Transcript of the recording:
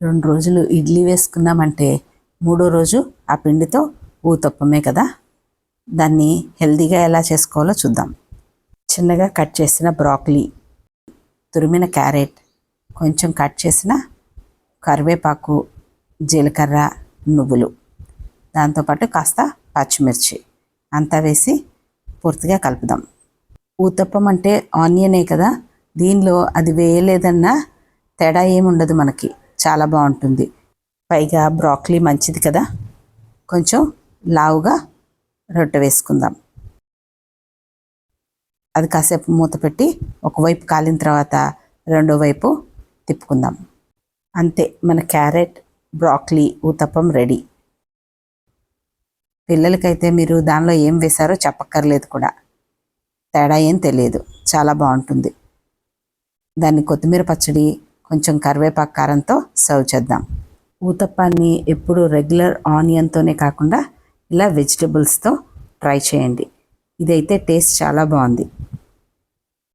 రెండు రోజులు ఇడ్లీ వేసుకున్నామంటే మూడో రోజు ఆ పిండితో ఊతప్పమే కదా? దాన్ని హెల్తీగా ఎలా చేసుకోవాలో చూద్దాం. చిన్నగా కట్ చేసిన బ్రాక్లీ తురిమిన క్యారెట్ కొంచెం కట్ చేసిన కరివేపాకు జీలకర్ర నువ్వులు దాంతోపాటు కాస్త పచ్చిమిర్చి అంతా వేసి పూర్తిగా కలుపుదాం. ఊతప్పం అంటే ఆనియనే కదా? దీనిలో అది వేయలేదన్న తేడా ఏముండదు మనకి. చాలా బాగుంటుంది. పైగా బ్రాక్లీ మంచిది కదా. కొంచెం లావుగా రొట్టె వేసుకుందాం. అది కాసేపు మూత పెట్టి ఒకవైపు కాలిన తర్వాత రెండో వైపు తిప్పుకుందాం. అంతే మన క్యారెట్ బ్రాక్లీ ఊతప్పం రెడీ. పిల్లలకైతే మీరు దానిలో ఏం వేశారో చెప్పక్కర్లేదు కూడా. తేడా ఏం తెలియదు. చాలా బాగుంటుంది. దాన్ని కొత్తిమీర పచ్చడి కొంచెం కరివేపాకు కారంతో సర్వ్ చేద్దాం. ఊతప్పాన్ని ఎప్పుడు రెగ్యులర్ ఆనియన్తోనే కాకుండా ఇలా వెజిటబుల్స్తో ట్రై చేయండి. ఇదైతే టేస్ట్ చాలా బాగుంది.